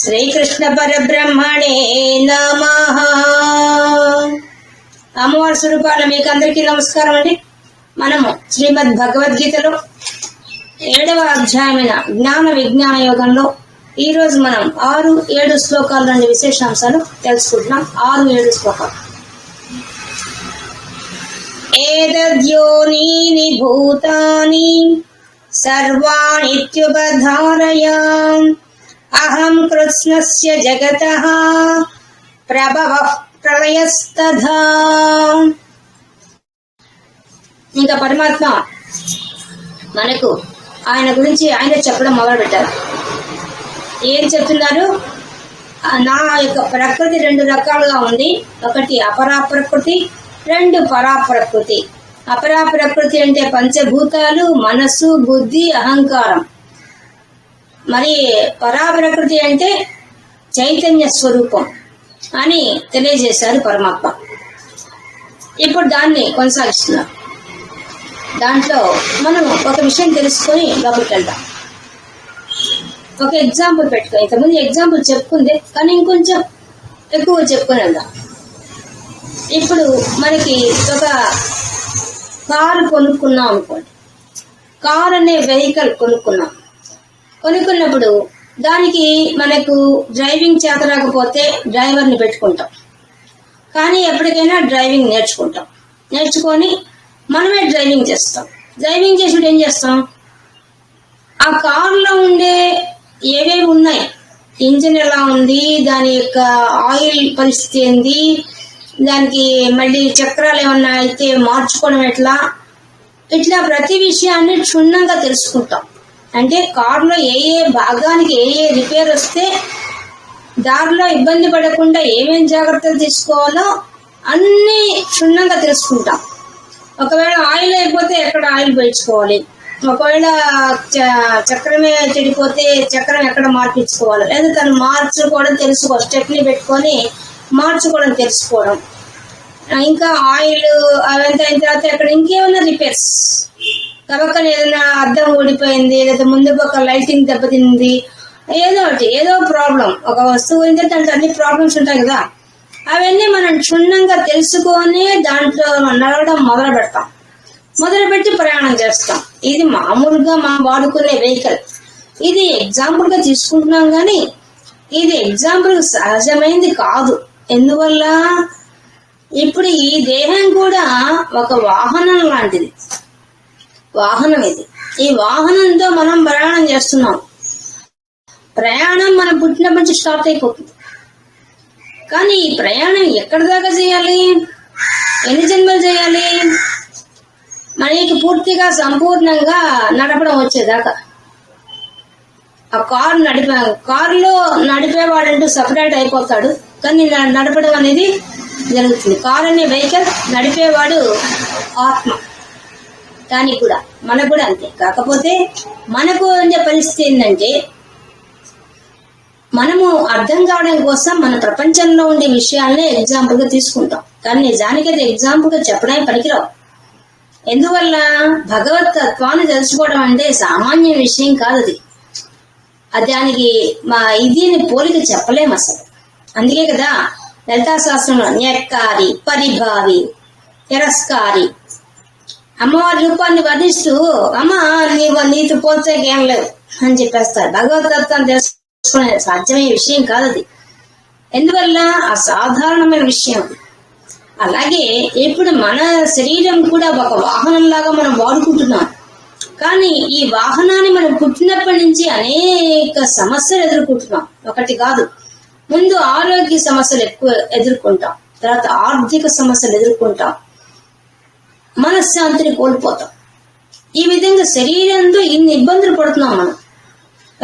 శ్రీకృష్ణ పరబ్రహ్మణే నమ. అమ్మవారి స్వరూపాల మీకు అందరికీ నమస్కారం అండి. మనము శ్రీమద్ భగవద్గీతలో ఏడవ అధ్యాయమైన జ్ఞాన విజ్ఞాన యోగంలో ఈరోజు మనం ఆరు ఏడు శ్లోకాల్లోని విశేషాంశాలు తెలుసుకుంటున్నాం. ఆరు ఏడు శ్లోకాలు. ఏతద్యోనీని భూతాని సర్వాణిత్యుపధారయా అహం కృష్ణస్య జగత ప్రభవ ప్రళయస్తథా ఇంకా పరమాత్మ మనకు ఆయన గురించి ఆయన చెప్పడం మొదలు పెట్టారు ఏం చెప్తున్నారు? నా యొక్క ప్రకృతి రెండు రకాలుగా ఉంది. ఒకటి అపరా ప్రకృతి రెండు పరా ప్రకృతి అపరా ప్రకృతి అంటే పంచభూతాలు మనస్సు బుద్ధి అహంకారం. మరి పరా ప్రకృతి అంటే చైతన్య స్వరూపం అని తెలియజేశారు పరమాత్మ. ఇప్పుడు దాన్ని కొనసాగిస్తున్నాం. దాంట్లో మనం ఒక విషయం తెలుసుకొని లోపలికి వెళ్దాం. ఒక ఎగ్జాంపుల్ పెట్టుకో. ఇంతకుముందు ఎగ్జాంపుల్ చెప్పుకుందే కానీ ఇంకొంచెం ఎక్కువ చెప్పుకొని వెళ్దాం. ఇప్పుడు మనకి ఒక కారు కొనుక్కున్నాం అనుకోండి. కార్ అనే వెహికల్ కొనుక్కున్నాం. కొనుక్కున్నప్పుడు దానికి మనకు డ్రైవింగ్ చేత రాకపోతే డ్రైవర్ని పెట్టుకుంటాం. కానీ ఎప్పటికైనా డ్రైవింగ్ నేర్చుకుంటాం. నేర్చుకొని మనమే డ్రైవింగ్ చేస్తాం. డ్రైవింగ్ చేసినప్పుడు ఏం చేస్తాం? ఆ కారులో ఉండే ఏవేవి ఉన్నాయి? ఇంజిన్ ఎలా ఉంది? దాని యొక్క ఆయిల్ పరిస్థితి ఏంది? దానికి మళ్ళీ చక్రాలు ఏమన్నా అయితే మార్చుకోవడం ఎట్లా? ఇట్లా ప్రతి విషయాన్ని క్షుణ్ణంగా తెలుసుకుంటాం. అంటే కారులో ఏ ఏ భాగానికి ఏ ఏ రిపేర్ వస్తే దారిలో ఇబ్బంది పడకుండా ఏమేం జాగ్రత్తలు తీసుకోవాలో అన్నీ క్షుణ్ణంగా తెలుసుకుంటాం. ఒకవేళ ఆయిల్ అయిపోతే ఎక్కడ ఆయిల్ పోయించుకోవాలి ఒకవేళ చ- చక్రమే చెడిపోతే చక్రం ఎక్కడ మార్పించుకోవాలి? లేదా తను మార్చుకోవడం తెలుసుకో స్టెప్ని పెట్టుకొని మార్చుకోవడం తెలుసుకోవడం. ఇంకా ఆయిల్ అవంతా అయిన తర్వాత అక్కడ ఇంకేమైనా రిపేర్స్ కనుక ఏదైనా అద్దం ఊడిపోయింది లేదా ముందు పక్క లైటింగ్ దెబ్బతింది ఏదో ఒకటి ఏదో ప్రాబ్లం. ఒక వస్తువు అయితే దాంట్లో అన్ని ప్రాబ్లమ్స్ ఉంటాయి కదా. అవన్నీ మనం క్షుణ్ణంగా తెలుసుకొని దాంట్లో నడవడం మొదలు పెడతాం. మొదలు పెట్టి ప్రయాణం చేస్తాం. ఇది మామూలుగా మనం వాడుకునే వెహికల్. ఇది ఎగ్జాంపుల్గా తీసుకుంటున్నాం కానీ ఇది ఎగ్జాంపుల్ సహజమైంది కాదు. ఎందువల్ల? ఇప్పుడు ఈ దేహం కూడా ఒక వాహనం లాంటిది. వాహనం ఇది. ఈ వాహనంతో మనం ప్రయాణం చేస్తున్నాం. ప్రయాణం మనం పుట్టినప్పటి నుంచి స్టార్ట్ అయిపోతుంది. కానీ ఈ ప్రయాణం ఎక్కడి దాకా చేయాలి? ఎన్ని జన్మలు చేయాలి? మనకి పూర్తిగా సంపూర్ణంగా నడపడం వచ్చేదాకా. ఆ కారు నడిపే కారులో నడిపేవాడంటూ సపరేట్ అయిపోతాడు. కానీ న- నడపడం అనేది జరుగుతుంది. కారు అనే వెహికల్ నడిపేవాడు ఆత్మ. దానికి కూడా మనకు కూడా అంతే. కాకపోతే మనకు ఉండే పరిస్థితి ఏంటంటే మనము అర్థం కావడం కోసం మన ప్రపంచంలో ఉండే విషయాలనే ఎగ్జాంపుల్గా తీసుకుంటాం. కానీ నిజానికైతే ఎగ్జాంపుల్గా ఎగ్జాంపుల్గా చెప్పడానికి పనికిరావు. ఎందువల్ల? భగవత్ తత్వాన్ని తెలుసుకోవడం అంటే సామాన్య విషయం కాదు అది. దానికి మా ఇది పోలిక చెప్పలేము అసలు. అందుకే కదా లలితా శాస్త్రంలో న్యక్కారి పరిభావి తిరస్కారి అమ్మవారి రూపాన్ని వర్ణిస్తూ అమ్మ నీవు నీతి పోతే ఏం లేవు అని చెప్పేస్తారు. భగవతత్వం తెలుసుకునే సాధ్యమయ్యే విషయం కాదు అది. ఎందువల్ల? అసాధారణమైన విషయం. అలాగే ఇప్పుడు మన శరీరం కూడా ఒక వాహనంలాగా మనం వాడుకుంటున్నాం. కానీ ఈ వాహనాన్ని మనం పుట్టినప్పటి నుంచి అనేక సమస్యలు ఎదుర్కొంటున్నాం. ఒకటి కాదు ముందు ఆరోగ్య సమస్యలు ఎక్కువ ఎదుర్కొంటాం. తర్వాత ఆర్థిక సమస్యలు ఎదుర్కొంటాం. మనశ్శాంతిని కోల్పోతాం. ఈ విధంగా శరీరంతో ఇన్ని ఇబ్బందులు పడుతున్నాం మనం.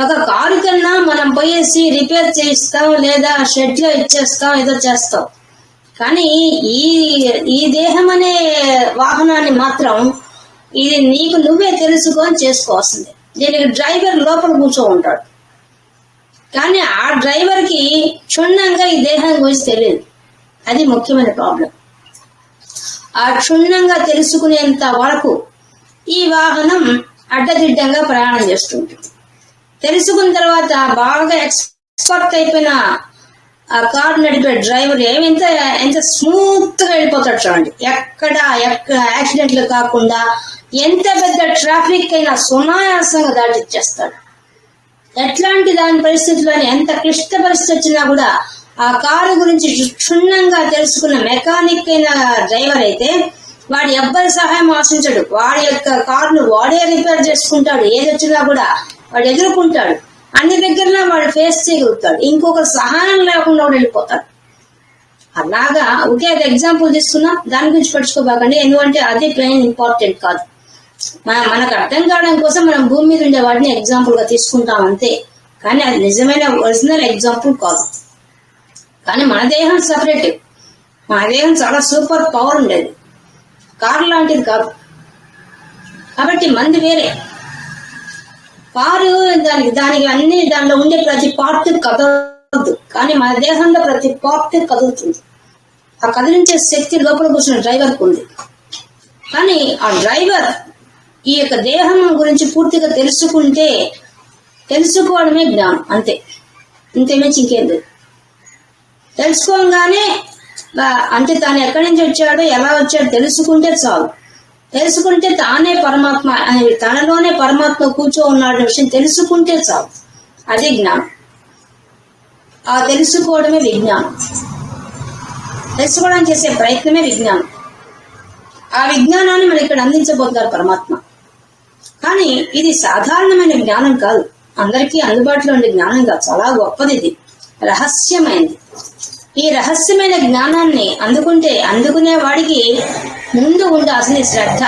ఒక కారు కన్నా మనం పోయేసి రిపేర్ చేయిస్తాం లేదా షెడ్లో ఇచ్చేస్తాం ఏదో చేస్తాం. కానీ ఈ ఈ దేహం అనే వాహనాన్ని మాత్రం ఇది నీకు నువ్వే తెలుసుకొని చేసుకోవాల్సిందే. దీనికి డ్రైవర్ లోపల కూర్చో ఉంటాడు. కానీ ఆ డ్రైవర్కి క్షుణ్ణంగా ఈ దేహం గురించి తెలియదు. అది ముఖ్యమైన ప్రాబ్లం. ఆ క్షుణ్ణంగా తెలుసుకునేంత వరకు ఈ వాహనం అడ్డదిడ్డంగా ప్రయాణం చేస్తుంటుంది. తెలుసుకున్న తర్వాత బాగా ఎక్స్పర్ట్ అయిపోయిన ఆ కారు నడిపే డ్రైవర్ ఏమింత ఎంత స్మూత్గా వెళ్ళిపోతాడు చూడండి. ఎక్కడ ఎక్కడ యాక్సిడెంట్లు కాకుండా ఎంత పెద్ద ట్రాఫిక్ అయినా సునాయాసంగా దాటిచ్చేస్తాడు. ఎట్లాంటి దాని పరిస్థితుల్లో ఎంత క్లిష్ట పరిస్థితి వచ్చినా కూడా ఆ కారు గురించి క్షుణ్ణంగా తెలుసుకున్న మెకానిక్ అయిన డ్రైవర్ అయితే వాడు ఎవ్వరి సహాయం ఆశించడు. వాడి యొక్క కారును వాడే రిపేర్ చేసుకుంటాడు. ఏది వచ్చినా కూడా వాడు ఎదుర్కొంటాడు. అన్ని దగ్గరలో వాడు ఫేస్ చేయగలుగుతాడు. ఇంకొకరు సహాయం లేకుండా వాడు వెళ్ళిపోతాడు. అలాగా ఒకే అది ఎగ్జాంపుల్ తీసుకున్నా దాని గురించి పడుచుకోబాకండి ఎందుకంటే అది ప్లెయిన్ ఇంపార్టెంట్ కాదు. మన మనకు అర్థం కావడం కోసం మనం భూమి మీద ఉండే వాటిని ఎగ్జాంపుల్గా తీసుకుంటాం అంతే. కానీ అది నిజమైన ఒరిజినల్ ఎగ్జాంపుల్ కాదు. కానీ మన దేహం సపరేట్ మన దేహం చాలా సూపర్ పవర్ ఉండేది. కారు లాంటిది కాదు. కాబట్టి మంది వేరే. కారు దానికి దానికి అన్ని దానిలో ఉండే ప్రతి పార్ట్ కదలదు. కానీ మన దేహంలో ప్రతి పార్ట్ కదులుతుంది. ఆ కదిలించే శక్తి లోపల కూర్చున్న డ్రైవర్కి ఉంది. కానీ ఆ డ్రైవర్ ఈ యొక్క దేహం గురించి పూర్తిగా తెలుసుకుంటే తెలుసుకోవడమే జ్ఞానం. అంతే. ఇంతేమే ఇంకేం లేదు. తెలుసుకోగానే అంటే తాను ఎక్కడి నుంచి వచ్చాడో ఎలా వచ్చాడో తెలుసుకుంటే చాలు. తెలుసుకుంటే తానే పరమాత్మ అని తనలోనే పరమాత్మ కూర్చో ఉన్నాడు విషయం తెలుసుకుంటే చాలు. అది జ్ఞానం. ఆ తెలుసుకోవడమే విజ్ఞానం. తెలుసుకోవడానికి చేసే ప్రయత్నమే విజ్ఞానం. ఆ విజ్ఞానాన్ని మనకి ఇక్కడ అందించబోతున్నారు పరమాత్మ. కానీ ఇది సాధారణమైన జ్ఞానం కాదు. అందరికీ అందుబాటులో ఉండే జ్ఞానం కాదు చాలా గొప్పది ఇది. రహస్యమైనది. ఈ రహస్యమైన జ్ఞానాన్ని అందుకుంటే అందుకునే వాడికి ముందు ఉండాల్సిన శ్రద్ధ.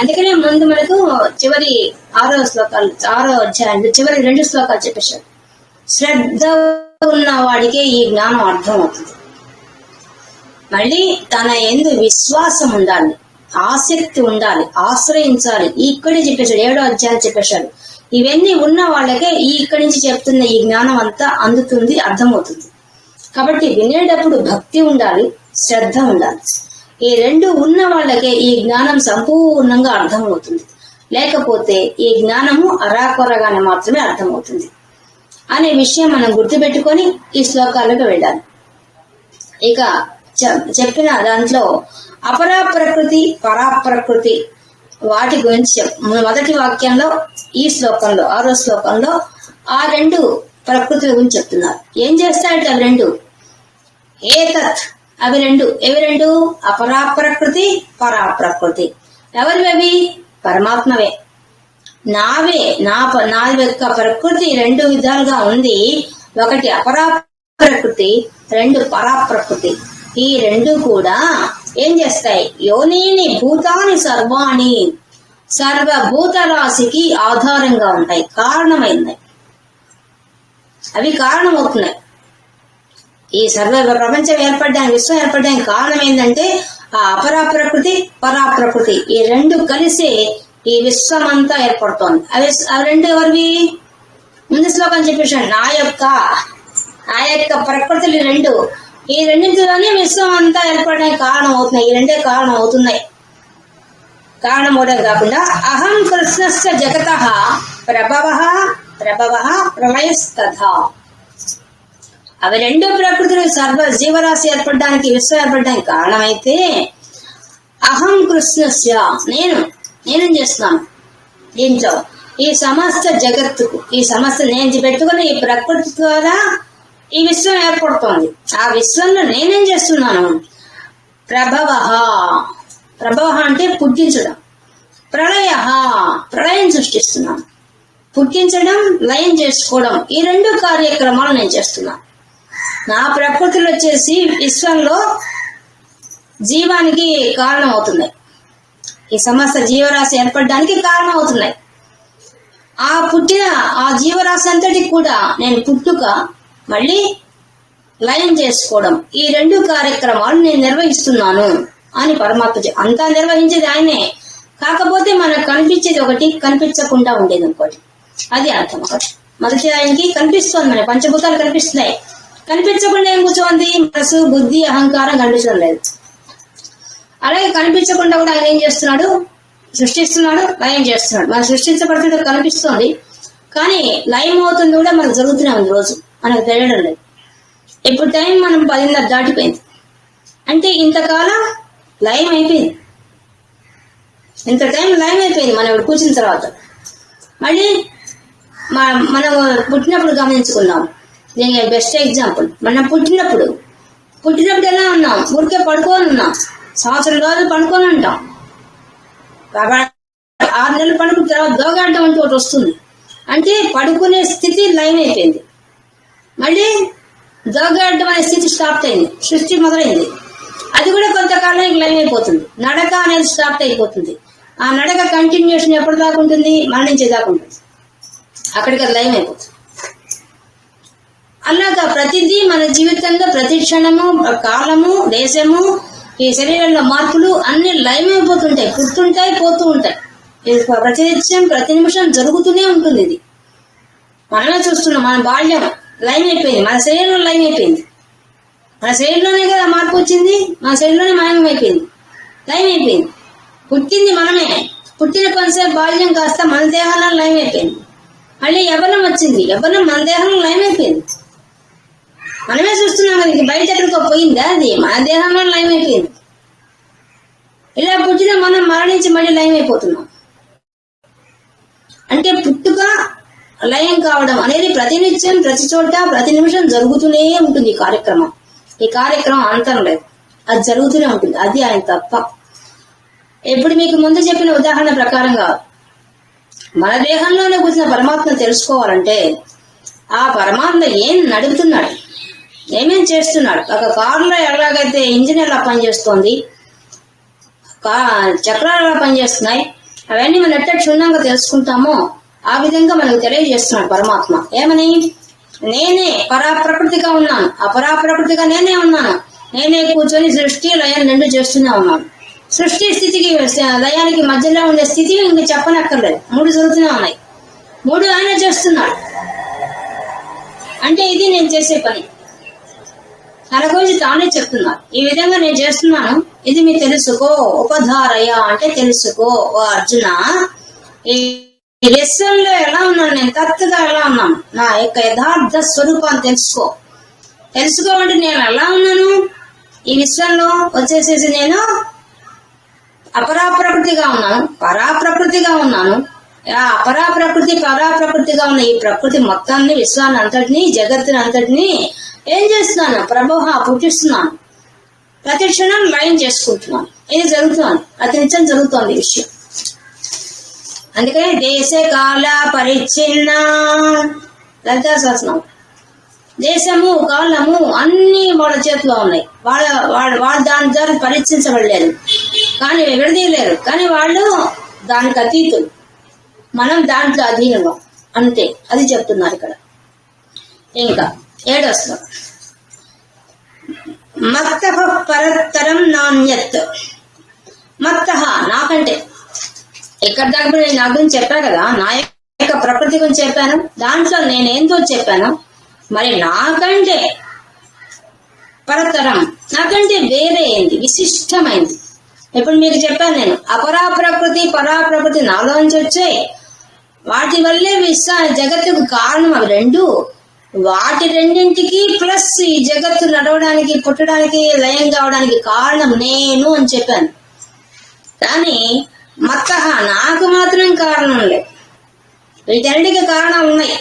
అందుకనే ముందు మనకు చివరి ఆరో శ్లోకాలు ఆరో అధ్యాయంలో చివరి రెండు శ్లోకాలు చెప్పేశారు. శ్రద్ధ ఉన్న వాడికే ఈ జ్ఞానం అర్థం అవుతుంది మళ్ళీ తన ఎందు విశ్వాసం ఉండాలి ఆసక్తి ఉండాలి ఆశ్రయించాలి. ఇక్కడే చెప్పేశాడు ఏడో అధ్యాయం చెప్పేశాడు. ఇవన్నీ ఉన్న వాళ్ళకే ఈ ఇక్కడి నుంచి చెప్తున్న ఈ జ్ఞానం అంతా అందుతుంది అర్థమవుతుంది. కాబట్టి వినేటప్పుడు భక్తి ఉండాలి శ్రద్ధ ఉండాలి. ఈ రెండు ఉన్న వాళ్ళకే ఈ జ్ఞానం సంపూర్ణంగా అర్థమవుతుంది. లేకపోతే ఈ జ్ఞానము అరాకొరగానే మాత్రమే అర్థమవుతుంది. అనే విషయం మనం గుర్తుపెట్టుకొని ఈ శ్లోకాలకు వెళ్ళాలి. ఇక చెప్పిన దాంట్లో అపరా ప్రకృతి పరా ప్రకృతి వాటి గురించి మొదటి వాక్యంలో ఈ శ్లోకంలో ఆరో శ్లోకంలో ఆ రెండు ప్రకృతి గురించి చెప్తున్నారు. ఏం చేస్తాయంటే అవి రెండు? ఏతత్. అవి రెండు. ఎవి రెండు? అపరా ప్రకృతి పరా ప్రకృతి ఎవరివి పరమాత్మవే. నావే నా ప- నా యొక్క ప్రకృతి రెండు విధాలుగా ఉంది. ఒకటి అపరా ప్రకృతి రెండు పరా ప్రకృతి ఈ రెండు కూడా ఏం చేస్తాయి? యోనిని భూతాని సర్వాణి. సర్వభూత రాశికి ఆధారంగా ఉంటాయి. కారణమైంది. అవి కారణమవుతున్నాయి. ఈ సర్వ ప్రపంచం ఏర్పడడానికి విశ్వం ఏర్పడడానికి కారణం ఏంటంటే ఆ అపరా ప్రకృతి పరా ప్రకృతి ఈ రెండు కలిసి ఈ విశ్వం అంతా ఏర్పడుతోంది. అవి అవి రెండు ఎవరివి? ముందు శ్లోకం చెప్పేసాడు నా యొక్క ఆ యొక్క ప్రకృతులు రెండు. ఈ రెండింటిలోనే విశ్వం అంతా ఏర్పడడానికి కారణం అవుతున్నాయి. ఈ రెండే కారణం అవుతున్నాయి. కారణం అవడం కాకుండా అహం కృష్ణస్య జగత ప్రభవ ప్రభవ ప్రళయస్తథ అవి రెండు ప్రకృతులు సర్వ జీవరాశి ఏర్పడడానికి విశ్వం ఏర్పడడానికి కారణమైతే అహం కృష్ణస్య. నేను నేనేం చేస్తున్నాను? దీంట్లో ఈ సమస్త జగత్తుకు ఈ సమస్త నేను పెట్టుకున్న ఈ ప్రకృతి ద్వారా ఈ విశ్వం ఏర్పడుతోంది. ఆ విశ్వంలో నేనేం చేస్తున్నాను? ప్రభవ ప్రభవ అంటే పుట్టించడం. ప్రళయ ప్రళయం సృష్టిస్తున్నాను. పుట్టించడం లయం చేసుకోవడం. ఈ రెండు కార్యక్రమాలు నేను చేస్తున్నాను. నా ప్రకృతిలో వచ్చేసి విశ్వంలో జీవానికి కారణం అవుతున్నాయి ఈ సమస్త జీవరాశి ఏర్పడడానికి కారణం అవుతున్నాయి ఆ పుట్టిన ఆ జీవరాశి అంతటి కూడా నేను పుట్టుక మళ్ళీ లయం చేసుకోవడం ఈ రెండు కార్యక్రమాలు నేను నిర్వహిస్తున్నాను అని పరమాత్మ అంతా నిర్వహించేది ఆయనే. కాకపోతే మనకు కనిపించేది ఒకటి కనిపించకుండా ఉండేది ఇంకోటి. అది అర్థం ఒకటి. మొదటి ఆయనకి కనిపిస్తుంది మన పంచభూతాలు కనిపిస్తున్నాయి. కనిపించకుండా ఏం కూర్చోంది? మనసు బుద్ధి అహంకారం కనిపించడం లేదు. అలాగే కనిపించకుండా కూడా ఆయన ఏం చేస్తున్నాడు? సృష్టిస్తున్నాడు లయం చేస్తున్నాడు. మనం సృష్టించబడుతుంటే కనిపిస్తోంది. కానీ లయం అవుతుంది కూడా మనకు జరుగుతూనే ఉంది రోజు. మనకు తెలియడం లేదు. ఇప్పుడు టైం మనం పదిన్నర దాటిపోయింది. అంటే ఇంతకాలం లయం అయిపోయింది. ఇంత టైం లయం అయిపోయింది మనం ఇప్పుడు కూర్చున్న తర్వాత. మళ్ళీ మనం పుట్టినప్పుడు గమనించుకున్నాం దీనికి బెస్ట్ ఎగ్జాంపుల్ మనం పుట్టినప్పుడు పుట్టినప్పుడు ఎలా ఉన్నాం? ఊరికే పడుకొని ఉన్నాం. సంవత్సరం రోజులు పడుకొని ఉంటాం. ఆరు నెలలు పడుకున్న తర్వాత దోగాడడం అంటూ ఒకటి వస్తుంది. అంటే పడుకునే స్థితి లైన్ అయిపోయింది. మళ్ళీ దోగాడడం అనే స్థితి స్టాప్ అయింది. సృష్టి మొదలైంది. అది కూడా కొంతకాలానికి లైన్ అయిపోతుంది. నడక అనేది స్టాప్ అయిపోతుంది. ఆ నడక కంటిన్యూషన్ ఎప్పటిదాకా ఉంటుంది? మరణించేదాకా ఉంటుంది. అక్కడికి అది లైన్ అయిపోతుంది. అలాగా ప్రతిదీ మన జీవితంలో ప్రతి క్షణము కాలము దేశము ఈ శరీరంలో మార్పులు అన్ని లైవ్ అయిపోతుంటాయి పుట్టుంటాయి పోతూ ఉంటాయి. ఇది ప్రతినిత్యం ప్రతి నిమిషం జరుగుతూనే ఉంటుంది ఇది. మనమే చూస్తున్నాం మన బాల్యం లైన్ అయిపోయింది మన శరీరంలో లైన్ అయిపోయింది మన శరీరంలోనే కదా మార్పు వచ్చింది మన శరీరంలోనే మాయం అయిపోయింది లైన్ అయిపోయింది పుట్టింది మనమే. పుట్టిన కొంతసేపు బాల్యం కాస్త మన దేహంలో లైన్ అయిపోయింది మళ్ళీ ఎవరం వచ్చింది ఎవరం మన దేహంలో లైన్ అయిపోయింది మనమే చూస్తున్నాం కదా బయట ఎక్కడికో పోయిందా అది? మన దేహంలో లైవ్ అయిపోయింది. ఇలా పుట్టిన మనం మరణించి మళ్ళీ లయం అయిపోతున్నాం. అంటే పుట్టుక లయం కావడం అనేది ప్రతినిత్యం ప్రతి చోట ప్రతి నిమిషం జరుగుతూనే ఉంటుంది ఈ కార్యక్రమం. ఈ కార్యక్రమం అంతం లేదు. అది జరుగుతూనే ఉంటుంది. అది ఆయన తప్ప. ఇప్పుడు మీకు ముందు చెప్పిన ఉదాహరణ ప్రకారంగా మన దేహంలోనే కూర్చున్న పరమాత్మ తెలుసుకోవాలంటే ఆ పరమాత్మ ఏం నడుపుతున్నాడు? ఏమేం చేస్తున్నాడు? ఒక కారులో ఎలాగైతే ఇంజిన్ ఎలా పనిచేస్తోంది? కా చక్రాలు ఎలా పనిచేస్తున్నాయి? అవన్నీ మనం ఎట్ట క్షుణ్ణంగా తెలుసుకుంటామో ఆ విధంగా మనకు తెలియజేస్తున్నాడు పరమాత్మ. ఏమని? నేనే పరాప్రకృతిగా ఉన్నాను. అపరాప్రకృతిగా నేనే ఉన్నాను. నేనే కూర్చొని సృష్టి లయం రెండు చేస్తూనే ఉన్నాను. సృష్టి స్థితికి లయానికి మధ్యలో ఉండే స్థితి ఇంకా చెప్పనక్కర్లేదు. మూడు జరుగుతూనే ఉన్నాయి. మూడు ఆయన చేస్తున్నాడు. అంటే ఇది నేను చేసే పని. తన గురించి తానే చెప్తున్నారు ఈ విధంగా నేను చేస్తున్నాను. ఇది మీ తెలుసుకో ఉపధారయ అంటే తెలుసుకో ఓ అర్జున? ఈ లెసన్ విశ్వంలో ఎలా ఉన్నాను నేను? కరెక్ట్గా ఎలా ఉన్నాను? నా యొక్క యథార్థ స్వరూపాన్ని తెలుసుకో. తెలుసుకోమంటే నేను ఎలా ఉన్నాను? ఈ విశ్వంలో వచ్చేసేసి నేను అపరాప్రకృతిగా ఉన్నాను. పరాప్రకృతిగా ఉన్నాను. ఆ అపరాప్రకృతి పరాప్రకృతిగా ఉన్న ఈ ప్రకృతి మొత్తాన్ని విశ్వాన్ని అంతటిని జగత్తుని అంతటిని ఏం చేస్తున్నాను? ప్రభోహ పుట్టిస్తున్నాను. ప్రతి క్షణం లైన్ చేసుకుంటున్నాను. ఇది జరుగుతుంది? ప్రతి నిత్యం జరుగుతోంది ఈ విషయం. అందుకని దేశ కాల పరిచ్ఛిన్న లలితా శాసనం దేశము కాలము అన్ని వాళ్ళ చేతిలో ఉన్నాయి. వాళ్ళ వాళ్ళ వాళ్ళు దాని ద్వారా పరీక్షించబడలేదు కానీ విడదీయలేరు. కానీ వాళ్ళు దానికి అతీతులు. మనం దాంట్లో అధీనం అంతే. అది చెప్తున్నారు ఇక్కడ. ఇంకా ఏడొస్తాం మత్త పరత్తరం నాణ్యత్. మత్త నాకంటే ఇక్కడ దాకా నేను నా గురించి చెప్పా కదా నా యొక్క ప్రకృతి గురించి చెప్పాను దాంట్లో నేనేందో చెప్పాను? మరి నాకంటే పరతరం నాకంటే వేరే ఏంది విశిష్టమైంది. ఇప్పుడు మీకు చెప్పాను నేను అపరా ప్రకృతి పరా ప్రకృతి నాలోంచి వచ్చాయి. వాటి వల్లే విశ్వ జగత్తుకు కారణం అవి రెండు. వాటి రెండింటికి ప్లస్ ఈ జగత్తు నడవడానికి పుట్టడానికి లయం కావడానికి కారణం నేను అని చెప్పాను. కానీ మత్త నాకు మాత్రం కారణం లేదు. వీటన్నిటికి కారణాలు ఉన్నాయి.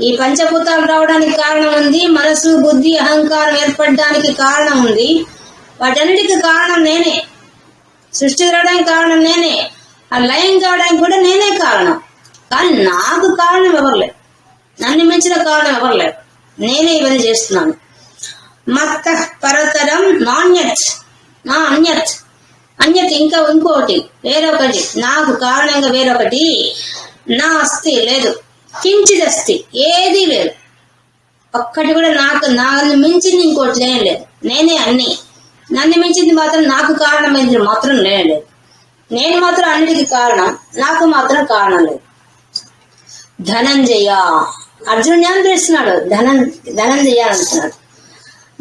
ఈ పంచభూతాలు రావడానికి కారణం ఉంది మనసు బుద్ధి అహంకారం ఏర్పడడానికి కారణం ఉంది. వాటన్నిటికి కారణం నేనే. సృష్టి రావడానికి కారణం నేనే. ఆ లయం కావడానికి కూడా నేనే కారణం. కానీ నాకు కారణం ఎవరులేదు నన్ను మించిన కారణం ఎవరులేదు నేనే ఇవన్నీ చేస్తున్నాను. మత్త పరతరం నాణ్యత్. నా అన్యత్. అన్యత్ ఇంకా ఇంకోటి వేరొకటి. నాకు కారణంగా వేరొకటి. నా అస్థి లేదు. కించిదస్తి ఏదీ లేదు. ఒక్కటి కూడా నాకు నన్ను మించింది ఇంకోటి లేని లేదు. నేనే అన్ని. నన్ను మించింది మాత్రం నాకు కారణమైంది మాత్రం లేని లేదు. నేను మాత్రం అన్నిటికీ కారణం. నాకు మాత్రం కారణం లేదు. ధనంజయ. అర్జునుడు ఏం చేస్తున్నాడు. ధనం ధనం చేయాలంటున్నాడు.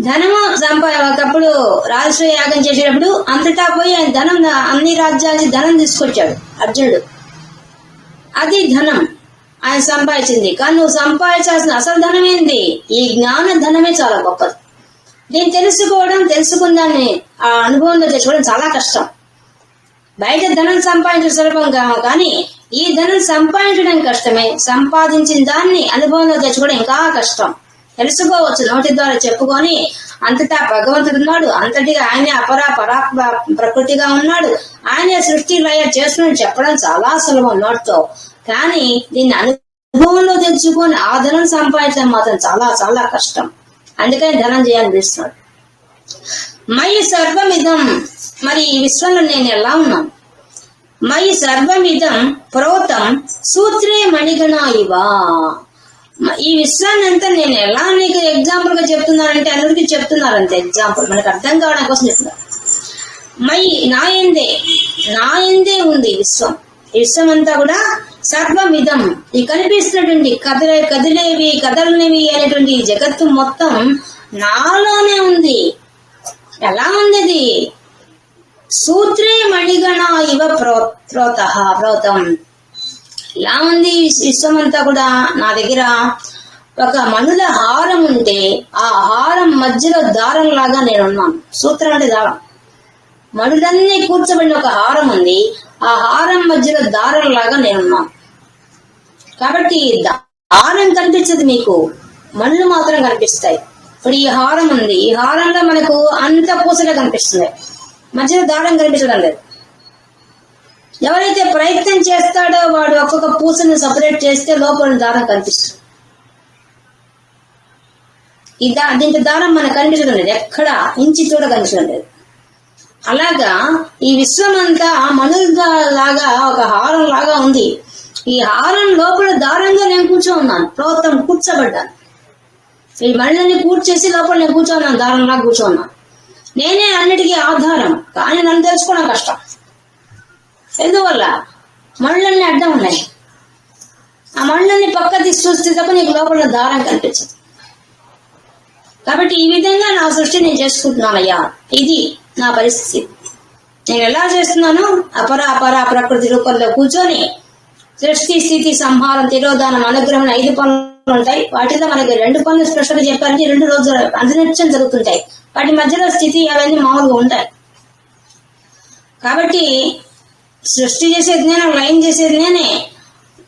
ధనము సంపా ఒకప్పుడు రాజశ్రీ యాగం చేసేటప్పుడు అంతటా పోయి ఆయన ధనం అన్ని రాజ్యాలకి ధనం తీసుకొచ్చాడు అర్జునుడు. అది ధనం. ఆయన సంపాదించింది. కానీ నువ్వు సంపాదించాల్సిన అసలు ధనం ఏంది? ఈ జ్ఞాన ధనమే చాలా గొప్పది. నేను తెలుసుకోవడం తెలుసుకుందాన్ని ఆ అనుభవంలో తెచ్చుకోవడం చాలా కష్టం. బయట ధనం సంపాదించడం సులభం కావు. కానీ ఈ ధనం సంపాదించడం కష్టమే. సంపాదించిన దాన్ని అనుభవంలో తెచ్చుకోవడం ఇంకా కష్టం. తెలుసుకోవచ్చు నోటి ద్వారా చెప్పుకొని అంతటా భగవంతుడు ఉన్నాడు. అంతటిగా ఆయనే అపరా పరా ప్రకృతిగా ఉన్నాడు. ఆయనే సృష్టి లయ చేస్తున్నాడు చెప్పడం చాలా సులభం నోటితో. కానీ దీన్ని అనుభవంలో తెచ్చుకొని ఆ ధనం సంపాదించడం మాత్రం చాలా చాలా కష్టం. అందుకని ధనం చేయాలనిపిస్తున్నాడు మయి సర్వమిదం. మరి ఈ విశ్వంలో నేను ఎలా ఉన్నాను? మయి సర్వమిదం ప్రోతం సూత్రే మణిగణ ఇవా ఈ విశ్వాన్ని అంతా నేను ఎలా నీకు ఎగ్జాంపుల్గా చెప్తున్నానంటే అందరికీ చెప్తున్నారు అంతే ఎగ్జాంపుల్ మనకు అర్థం కావడం కోసం చెప్తున్నారు మై నా ఎందే నా ఎందే ఉంది విశ్వం. విశ్వం అంతా కూడా సర్వమిదం. ఈ కనిపిస్తున్నటువంటి కదిలే కదిలేవి కదలనివి అనేటువంటి జగత్తు మొత్తం నాలోనే ఉంది. ఎలా ఉంది అది సూత్రే మణిగణ ఇవ ప్రో ప్రోత ప్రోతం. ఎలా ఉంది విశ్వమంతా విశ్వం అంతా కూడా? నా దగ్గర ఒక మనుల హారం ఉంటే ఆ హారం మధ్యలో దారం లాగా నేను ఉన్నాను సూత్రం అంటే దారం. మనులన్నీ కూర్చోబడిన ఒక హారం ఉంది. ఆ హారం మధ్యలో దారం లాగా నేనున్నాను. కాబట్టి హారం కనిపించదు మీకు. మనులు మాత్రం కనిపిస్తాయి. ఇప్పుడు ఈ హారం ఉంది. ఈ హారంలో మనకు అంత పూసలే కనిపిస్తుంది. మధ్యలో దారం కనిపించడం లేదు. ఎవరైతే ప్రయత్నం చేస్తాడో వాడు ఒక్కొక్క పూసని సపరేట్ చేస్తే లోపల దారం కనిపిస్తుంది. ఈ దా దీంట్లో దారం మనకు కనిపించడం లేదు. ఎక్కడ? ఇంచి చూడ కనిపించడం లేదు. అలాగా ఈ విశ్వం అంతా మనుల లాగా ఒక హారం లాగా ఉంది. ఈ హారం లోపల దారంగా నేను కూర్చో ఉన్నాను. ప్రభుత్వం కూర్చోబడ్డాను. ఈ మళ్ళీ చేసి లోపల నేను కూర్చోన్నాను దారంలా కూర్చోన్నాను నేనే అన్నిటికీ ఆధారం. కానీ నన్ను తెలుసుకోవడం కష్టం. ఎందువల్ల? మళ్ళన్నీ అడ్డం ఉన్నాయి. ఆ మళ్ళీ పక్క తీసి చూస్తే తప్ప నీకు లోపల దారం కనిపించదు. కాబట్టి ఈ విధంగా నా సృష్టి నేను చేసుకుంటున్నానయ్యా. ఇది నా పరిస్థితి. నేను ఎలా చేస్తున్నాను అపర అపర ప్రకృతి రూపంలో కూర్చొని సృష్టి స్థితి సంహారం తిరోధానం అనుగ్రహం ఐదు పనులు ఉంటాయి. వాటిలో మనకి రెండు పనులు స్పెషల్ చెప్పారంటే రెండు రోజులు అనునిత్యం జరుగుతుంటాయి. వాటి మధ్యలో స్థితి అవన్నీ మామూలుగా ఉంటాయి. కాబట్టి సృష్టి చేసేది నేను లైన్ చేసేది నేనే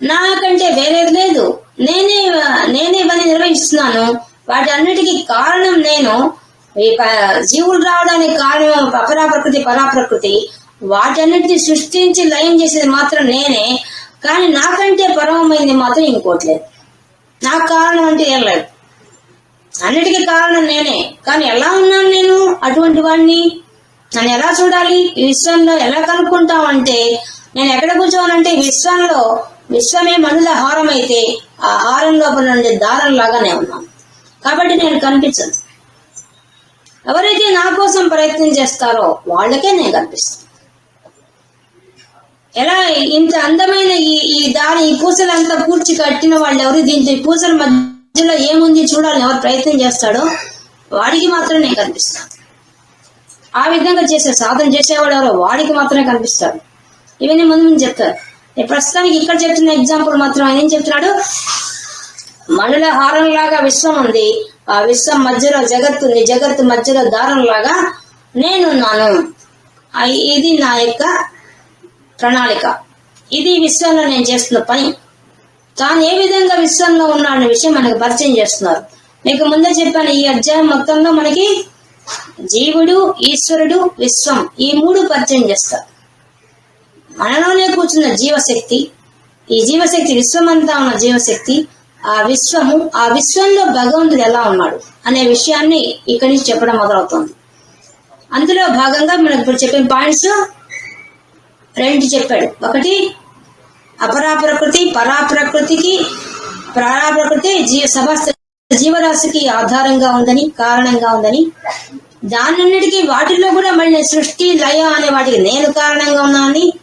నాకంటే వేరేది లేదు. నేనే నేనే ఇవన్నీ నిర్వహిస్తున్నాను. వాటి అన్నిటికీ కారణం నేను. ఈ జీవులు రావడానికి కారణం అపరా ప్రకృతి పరా ప్రకృతి వాటన్నిటిని సృష్టించి లయం చేసేది మాత్రం నేనే. కానీ నాకంటే పరమమైంది మాత్రం ఇంకోట్లేదు నాకు కారణం అంటే ఏం లేదు. అన్నిటికీ కారణం నేనే. కానీ ఎలా ఉన్నాను నేను అటువంటి వాడిని నన్ను ఎలా చూడాలి? ఈ విశ్వంలో ఎలా కనుక్కుంటామంటే నేను ఎక్కడ కూర్చోవాలంటే విశ్వంలో విశ్వమే మనుల హారం అయితే ఆ హారం లోపల నుండి దారం లాగానే ఉన్నాను. కాబట్టి నేను కనిపించను. ఎవరైతే నా కోసం ప్రయత్నం చేస్తారో వాళ్ళకే నేను కనిపిస్తాను. ఎలా ఇంత అందమైన ఈ ఈ దాని ఈ పూసలంతా కూర్చి కట్టిన వాళ్ళు ఎవరు దీంతో ఈ పూసల మధ్యలో ఏముంది చూడాలని ఎవరు ప్రయత్నం చేస్తాడో వాడికి మాత్రమే నేను కనిపిస్తాను ఆ విధంగా చేసే సాధన చేసేవాడు ఎవరో వాడికి మాత్రమే కనిపిస్తాడు. ఇవన్నీ ముందు ముందు చెప్తారు. నేను ప్రస్తుతానికి ఇక్కడ చెప్తున్న ఎగ్జాంపుల్ మాత్రం ఆయన ఏం చెప్తున్నాడు? మనుల హారం లాగా విశ్వం ఉంది. ఆ విశ్వం మధ్యలో జగత్తు ఉంది. జగత్తు మధ్యలో దారం లాగా నేనున్నాను ఇది నా యొక్క ప్రణాళిక. ఇది విశ్వంలో నేను చేస్తున్న పని. తాను ఏ విధంగా విశ్వంలో ఉన్నాడనే విషయం మనకు పరిచయం చేస్తున్నారు. మీకు ముందే చెప్పాను ఈ అధ్యాయం మొత్తంలో మనకి జీవుడు ఈశ్వరుడు విశ్వం ఈ మూడు పరిచయం చేస్తారు. మనలోనే కూర్చున్న జీవశక్తి ఈ జీవశక్తి విశ్వమంతా ఉన్న జీవశక్తి ఆ విశ్వము ఆ విశ్వంలో భగవంతుడు ఎలా ఉన్నాడు అనే విషయాన్ని ఇక్కడి నుంచి చెప్పడం మొదలవుతుంది. అందులో భాగంగా మనకు ఇప్పుడు చెప్పిన పాయింట్స్ రెండు చెప్పాడు. ఒకటి అపరాప్రకృతి ప్రకృతి పరా ప్రకృతికి పరా ప్రకృతి జీవ సమస్త జీవరాశికి ఆధారంగా ఉందని కారణంగా ఉందని. దానన్నిటికీ వాటిల్లో కూడా మళ్ళీ సృష్టి లయ అనే వాటికి నేను కారణంగా ఉన్నానని.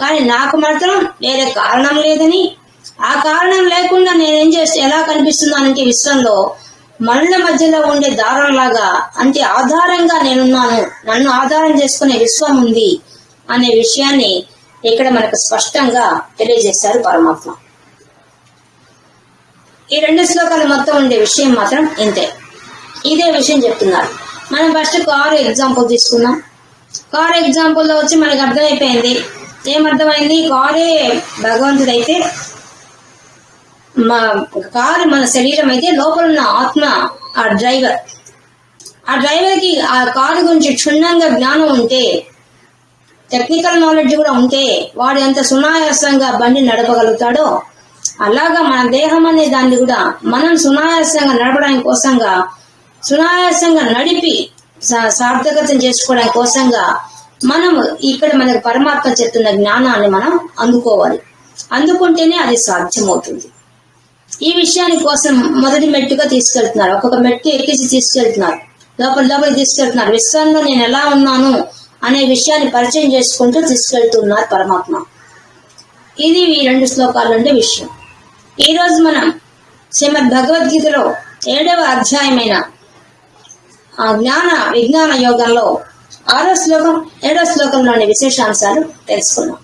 కానీ నాకు మాత్రం వేరే కారణం లేదని. ఆ కారణం లేకుండా నేనేం చేస్తే ఎలా కనిపిస్తున్నానంటే విశ్వంలో మనుల మధ్యలో ఉండే దారంలాగా అంటే ఆధారంగా నేనున్నాను. నన్ను ఆధారం చేసుకునే విశ్వం ఉంది. అనే విషయాన్ని ఇక్కడ మనకు స్పష్టంగా తెలియజేశారు పరమాత్మ. ఈ రెండు శ్లోకాలు మొత్తం ఉండే విషయం మాత్రం ఇంతే. ఇదే విషయం చెప్తున్నారు. మనం ఫస్ట్ కారు ఎగ్జాంపుల్ తీసుకుందాం. కారు ఎగ్జాంపుల్లో వచ్చి మనకు అర్థమైపోయింది. ఏమర్థమైంది? కారే భగవంతుడైతే మా కారు మన శరీరం అయితే లోపల ఉన్న ఆత్మ ఆ డ్రైవర్. ఆ డ్రైవర్కి ఆ కారు గురించి క్షుణ్ణంగా జ్ఞానం ఉంటే టెక్నికల్ నాలెడ్జ్ కూడా ఉంటే వాడు ఎంత సునాయాసంగా బండి నడపగలుగుతాడో అలాగా మన దేహం అనే దాన్ని కూడా మనం సునాయాసంగా నడపడానికి కోసంగా సునాయాసంగా నడిపి సార్థకతం చేసుకోవడానికి కోసంగా మనం ఇక్కడ మనకు పరమాత్మ చెప్తున్న జ్ఞానాన్ని మనం అందుకోవాలి. అందుకుంటేనే అది సాధ్యమవుతుంది. ఈ విషయాని కోసం మొదటి మెట్టుగా తీసుకెళ్తున్నారు. ఒక్కొక్క మెట్టు ఎక్కించి తీసుకెళ్తున్నారు. లోపల లోపలికి తీసుకెళ్తున్నారు. విశ్వంలో నేను ఎలా ఉన్నాను? అనే విషయాన్ని పరిచయం చేసుకుంటూ తీసుకెళ్తున్నారు పరమాత్మ. ఇది ఈ రెండు శ్లోకాల నుండి విషయం. ఈరోజు మనం శ్రీమద్ భగవద్గీతలో ఏడవ అధ్యాయమైన ఆ జ్ఞాన విజ్ఞాన యోగంలో ఆరో శ్లోకం ఏడో శ్లోకంలోని విశేషాంశాలు తెలుసుకున్నాం